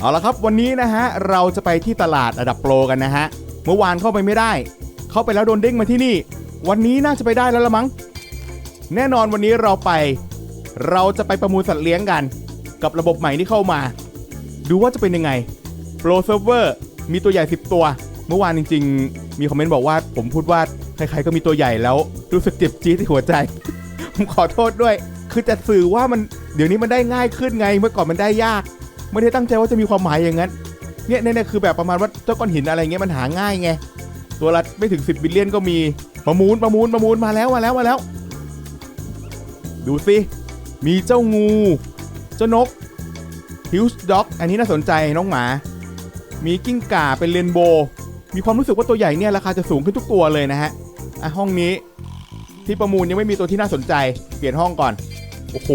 เอาละครับวันนี้นะฮะเราจะไปที่ตลาดระดับโปรกันนะฮะเมื่อวานเข้าไปไม่ได้ เข้าไปแล้วโดนเด้งมาที่นี่ วันนี้น่าจะไปได้แล้วละมั้งแน่นอนวันนี้เราไป เราจะไปประมูลสัตว์เลี้ยงกัน กับระบบใหม่ที่เข้ามา ดูว่าจะเป็นยังไงโปรเซิร์ฟเวอร์มีตัวใหญ่ 10 ตัว เมื่อวานจริง ๆ มีคอมเมนต์บอกว่าผมพูดว่าใครๆก็มีตัวใหญ่แล้วรู้สึกเจ็บจี๊ดที่หัวใจ ผมขอโทษด้วย คือจะสื่อว่ามันเดี๋ยวนี้มันได้ง่ายขึ้นไง เมื่อก่อนมันได้ยาก ไม่ได้ตั้งใจว่าจะมีความหมายอย่างนั้น เนี่ยเนี่ยคือแบบประมาณว่าเจ้าก้อนหินอะไรเงี้ยมันหาง่ายไง ตัวละไม่ถึง 10บิลเลียนก็มีประมูลประมูลประมูลมาแล้วมาแล้วมาแล้ว ดูสิมีเจ้างู เจ้านกฮิวส์ด็อกอันนี้น่าสนใจน้องหมา มีกิ้งก่าเป็นเรนโบว์มีความรู้สึกว่าตัวใหญ่เนี่ยราคาจะสูงขึ้นทุกตัวเลยนะฮะอะห้องนี้ที่ประมูลยังไม่มีตัวที่น่าสนใจ เปลี่ยนห้องก่อน โอ้โห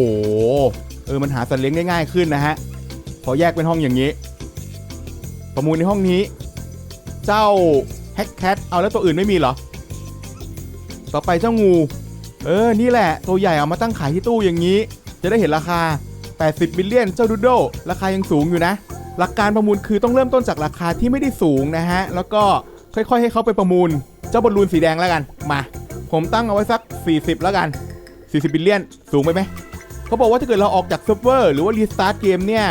เออ มันหาสัตว์เลี้ยงได้ง่ายขึ้นนะฮะ พอแยกเป็นห้องอย่างนี้ ประมูลในห้องนี้ เจ้าแฮกแคทเอาแล้วตัวอื่นไม่มีเหรอ ต่อไปเจ้างู เออ นี่แหละ ตัวใหญ่เอามาตั้งขายที่ตู้อย่างนี้ จะได้เห็นราคา 80บิลเลียนเจ้าดูโดราคายังสูงอยู่นะ หลักการประมูลคือต้องเริ่มต้นจากราคาที่ไม่ได้สูงนะฮะ แล้วก็ค่อยๆ ให้เขาไปประมูล เจ้าบอลลูนสีแดงแล้วกัน มา ผมตั้งเอาไว้สัก 40 แล้วกัน 40บิลเลียน สูงไปไหม เขาบอกว่าถ้าเกิดเราออกจากเซิร์ฟเวอร์หรือว่ารีสตาร์ทเกมเนี่ย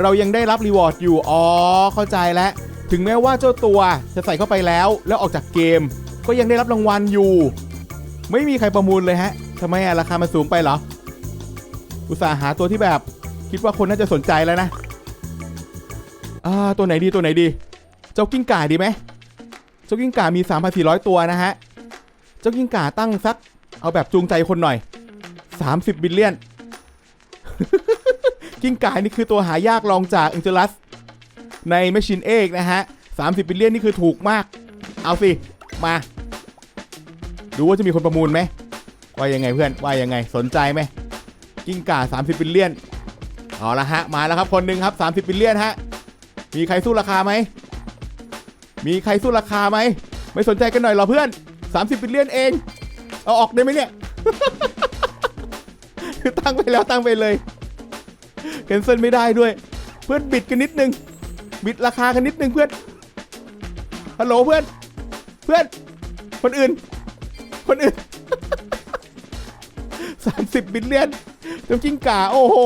เรายังได้รับรีวอร์ดอยู่ อ๋อ เข้าใจแล้ว ถึงแม้ว่าเจ้าตัวจะใส่เข้าไปแล้ว แล้วออกจากเกม ก็ยังได้รับรางวัลอยู่ ไม่มีใครประมูลเลยฮะทำไมอะราคามันสูงไปเหรอ อุตส่าห์หาตัวที่แบบ คิดว่าคนน่าจะสนใจแล้วนะอ่าตัวไหนดีตัวไหนดี เจ้ากิ้งก่าดีไหมเจ้ากิ้งก่ามี 3,400 ตัวนะฮะ เจ้ากิ้งก่าตั้งสัก เอาแบบจูงใจคนหน่อย 30 บิลเลียน กิ้งก่านี่คือตัวหายากรองจากอิงเจลัสใน Machine เอกนะฮะ30บิลเลียนนี่คือถูกมาก เอาสิ มา ดูว่าจะมีคนประมูลไหมว่ายังไงเพื่อน ว่ายังไงสนใจไหมกิ้งก่า 30บิลเลียนเอาละฮะ มาแล้วครับคนหนึ่งครับ 30บิลเลียนฮะ มีใครสู้ราคาไหม มีใครสู้ราคาไหม ไม่สนใจกันหน่อยเหรอเพื่อน 30บิลเลียนเอง เอาออกได้ไหมเนี่ย คือตั้งไปแล้วตั้งไปเลย แคนเซิลไม่ได้ด้วย เพื่อนบิดกันนิดนึง บิดราคากันนิดนึงเพื่อนฮัลโหลเพื่อน เพื่อน คนอื่น คนอื่น30บิลเลียนเจ้ากิ้งก่าโอ้โห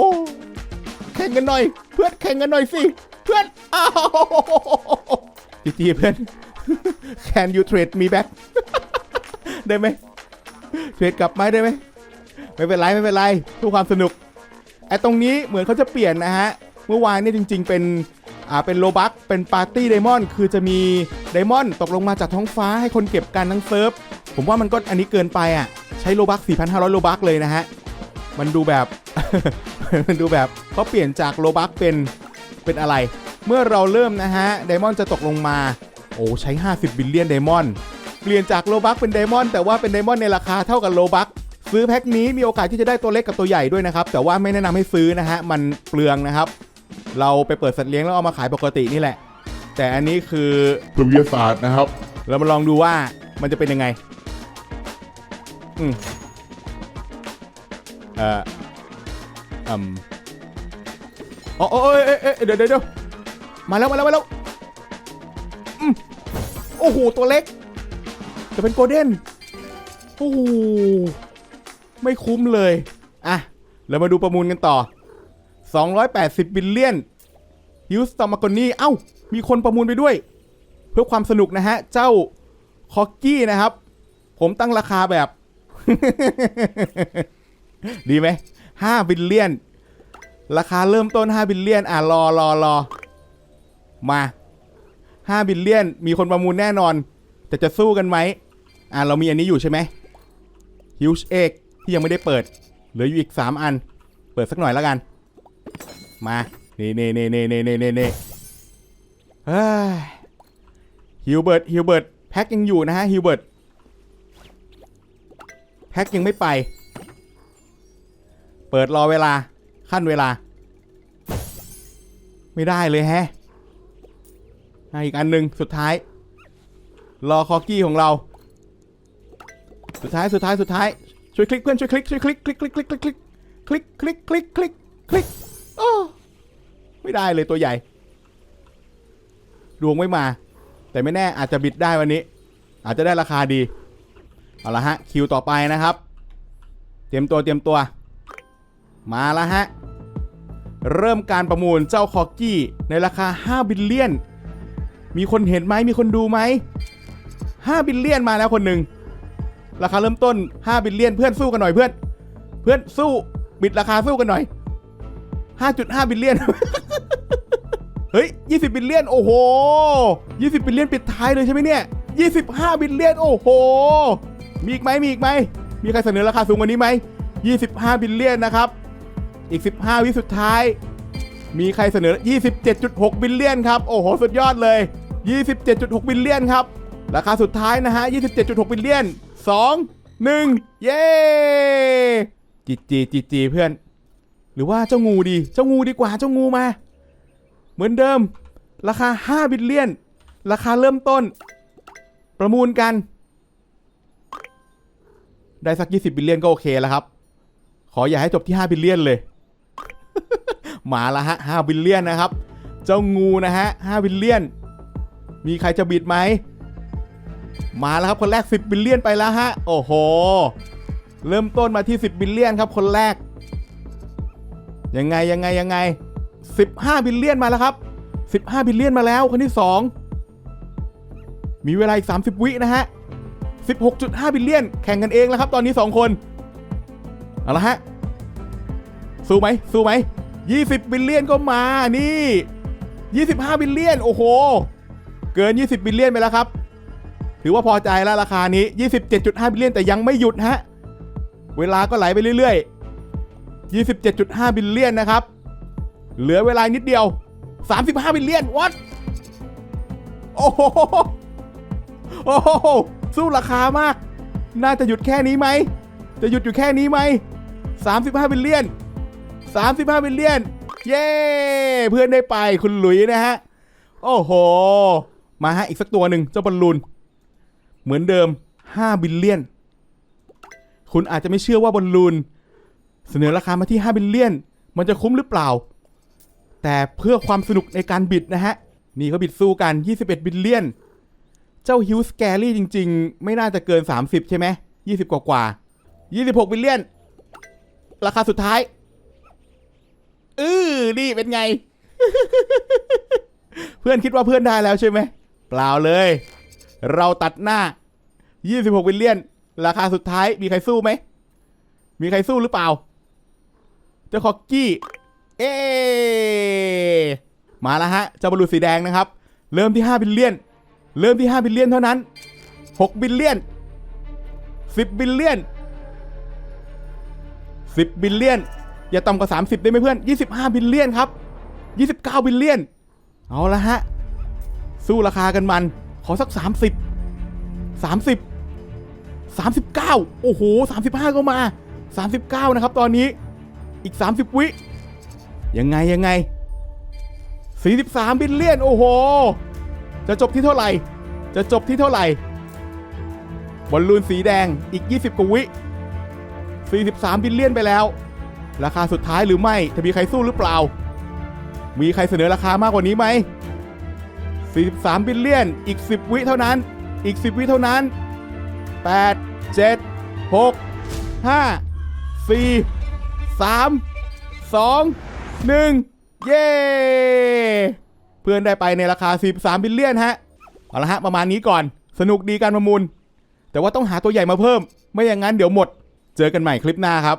แข่งกันหน่อย เพื่อนแข่งกันหน่อยสิเพื่อนอ้าวจีจีเพื่อน Can you trade me back ได้ไหมเทรดกลับไหมได้ไหมไม่เป็นไรไม่เป็นไรเพื่อความสนุก อ้ตรงนี้เหมือนเขาจะเปลี่ยนนะฮะ เมื่อวานเนี่ยจริง ๆ เป็นอ่าเป็นโลบักเป็นปาร์ตี้ไดมอนด์คือจะมีไดมอนด์ตกลงมาจากท้องฟ้าให้คนเก็บกันทั้งเซิร์ฟ ผมว่ามันก็อันนี้เกินไปอะ ใช้โลบัก4,500 โลบักเลยนะฮะ มันดูแบบ มันดูแบบเขาเปลี่ยนจากโลบักเป็นเป็นอะไร เมื่อเราเริ่มนะฮะไดมอนด์จะตกลงมา โอ้ใช้ 50 บิลเลียนไดมอนด์เปลี่ยนจากโลบักเป็นไดมอนด์แต่ว่าเป็นไดมอนด์ในราคาเท่ากับโลบัก ซื้อแพ็คนี้มีโอกาสที่จะได้ตัวเล็กกับตัวใหญ่ด้วยนะครับ แต่ว่าไม่แนะนำให้ซื้อนะฮะ มันเปลืองนะครับ เราไปเปิดสัตว์เลี้ยงแล้วเอามาขายปกตินี่แหละ แต่อันนี้คือเพื่อวิทยาศาสตร์นะครับ เรามาลองดูว่ามันจะเป็นยังไง อืมเอ่ออืมอ๋อเอ้ยเอ้ยเอ้ยเดี๋ยวเดี๋ยวเดี๋ยวมาแล้วมาแล้วมาแล้วอืมโอ้โห ตัวเล็ก จะเป็นโกลเด้นโอ้โห ไม่คุ้มเลย อะ เรามาดูประมูลกันต่อ 280 บิลเลียนฮิวสตอมากอนี่ เอ้า มีคนประมูลไปด้วย เพื่อความสนุกนะฮะ เจ้าคอกกี้นะครับ ผมตั้งราคาแบบ ดีไหม5บิลเลียน ราคาเริ่มต้น 5 บิลเลียน อะ รอรอรอ มา 5 บิลเลียน มีคนประมูลแน่นอน แต่จะสู้กันไหม อะ เรามีอันนี้อยู่ใช่ไหม Huge Egg ที่ยังไม่ได้เปิด เหลืออยู่อีก 3 อัน เปิดสักหน่อยแล้วกัน มานี่นี่นี่นี่นี่นี่นี่นี่เฮ้ยฮิวเบิร์ตฮิวเบิร์ตแพ็คยังอยู่นะฮะฮิวเบิร์ตแพ็คยังไม่ไป เปิดรอเวลาขั้นเวลา ไม่ได้เลยแฮะอะอีกอันหนึ่งสุดท้าย รอคอกี้ของเรา สุดท้ายสุดท้ายสุดท้าย ช่วยคลิกเพื่อนช่วยคลิกช่วยคลิกคลิกคลิกคลิกคลิกคลิกคลิกคลิกคลิกคลิกคลิกโอ้ไม่ได้เลยตัวใหญ่ ดวงไม่มา แต่ไม่แน่อาจจะบิดได้วันนี้ อาจจะได้ราคาดี เอาละฮะ คิวต่อไปนะครับ เตรียมตัวเตรียมตัว มาแล้วฮะ เริ่มการประมูลเจ้าคอกกี้ในราคา 5 บิลเลียน มีคนเห็นไหมมีคนดูไหม 5 บิลเลียนมาแล้วคนหนึ่ง ราคาเริ่มต้น 5 บิลเลียนเพื่อนสู้กันหน่อยเพื่อน เพื่อนสู้บิดราคาสู้กันหน่อย 5.5 บิลเลียน เฮ้ย 20 บิลเลียน โอ้โห 20 บิลเลียนปิดท้ายเลยใช่ไหมเนี่ย 25 บิลเลียน โอ้โห มีอีกไหมมีอีกไหม มีใครเสนอราคาสูงกว่านี้ไหม 25 บิลเลียนนะครับ อีก 15 วิสุดท้าย มีใครเสนอ 27.6 บิลเลียนครับ โอ้โห สุดยอดเลย 27.6 บิลเลียนครับ ราคาสุดท้ายนะฮะ 27.6 บิลเลียน 2 1เย้จีจีจีจีเพื่อน หรือว่าเจ้างูดี เจ้างูดีกว่าเจ้างูมา เหมือนเดิม ราคา5บิลเลียน ราคาเริ่มต้น ประมูลกัน ได้สัก 20 บิลเลียนก็โอเคแล้วครับ ขออย่าให้จบที่ 5 บิลเลียนเลย มาละฮะ5บิลเลียนนะครับ เจ้างูนะฮะ5บิลเลียน มีใครจะบิดไหม มาแล้วครับคนแรก 10บิลเลียนไปแล้วฮะ โอ้โห เริ่มต้นมาที่ 10บิลเลียนครับคนแรก ยังไงยังไงยังไง 15บิลเลียนมาแล้วครับ 15บิลเลียนมาแล้วคนที่ 2 มีเวลาอีก 30 วินะฮะ 16.5บิลเลียนแข่งกันเองแล้วครับ ตอนนี้ 2 คน เอาละฮะ สู้ไหมสู้ไหม20บิลเลียนก็มานี่ 25บิลเลียนโอ้โห เกิน 20บิลเลียนไปแล้วครับ ถือว่าพอใจแล้วราคานี้ 27.5 บิลเลียนแต่ยังไม่หยุดฮะ เวลาก็ไหลไปเรื่อยๆ 27.5 บิลเลียนนะครับ เหลือเวลานิดเดียว 35 บิลเลียนวัดโอ้โหโอ้โหสู้ราคามาก น่าจะหยุดแค่นี้ไหม จะหยุดอยู่แค่นี้ไหม 35 บิลเลียน 35 บิลเลียน เย้ เพื่อนได้ไปคุณหลุยนะฮะ โอ้โห มาฮะ อีกสักตัวหนึ่งเจ้าบอลลูน เหมือนเดิม 5 บิลเลียน คุณอาจจะไม่เชื่อว่าบอลลูน เสนอราคามาที่ 5 บิลเลียน มันจะคุ้มหรือเปล่า แต่เพื่อความสนุกในการบิดนะฮะ นี่เขาบิดสู้กัน 21 บิลเลียน เจ้าฮิวส์แกรี่จริง ๆ ไม่น่าจะเกิน 30 ใช่ไหม20 กว่ากว่า26 บิลเลียน ราคาสุดท้ายอือนี่เป็นไง เพื่อนคิดว่าเพื่อนได้แล้วใช่ไหม เปล่าเลย เราตัดหน้า 26บิลเลียน ราคาสุดท้ายมีใครสู้ไหม มีใครสู้หรือเปล่า เจ้าคอกกี้ เอ มาแล้วฮะ เจ้าบอลลูสีแดงนะครับ เริ่มที่5บิลเลียน เริ่มที่5บิลเลียนเท่านั้น 6บิลเลียน 10บิลเลียน 10บิลเลียน อย่าต่ำกว่า 30 ได้ไหมเพื่อน 25บิลเลียนครับ 29บิลเลียน เอาละฮะ สู้ราคากันมัน ขอสัก 30 30 39 โอ้โห 35 ก็มา 39 นะครับ ตอนนี้อีก 30 วิ ยังไงยังไง 43 บิลเลียน โอ้โห จะจบที่เท่าไหร่ จะจบที่เท่าไหร่บอลลูนสีแดงอีก 20 กว่าวิ 43 บิลเลียนไปแล้ว ราคาสุดท้ายหรือไม่ จะมีใครสู้หรือเปล่า มีใครเสนอราคามากกว่านี้ไหม 43 บิลเลียน อีก 10 วิเท่านั้น อีก 10 วิเท่านั้น 8 7 6 5 4 3 2 1 เย้ เพื่อนได้ไปในราคา 43 บิลเลียนฮะ เอาละฮะ ประมาณนี้ก่อน สนุกดีการประมูล แต่ว่าต้องหาตัวใหญ่มาเพิ่ม ไม่อย่างนั้นเดี๋ยวหมด เจอกันใหม่คลิปหน้าครับ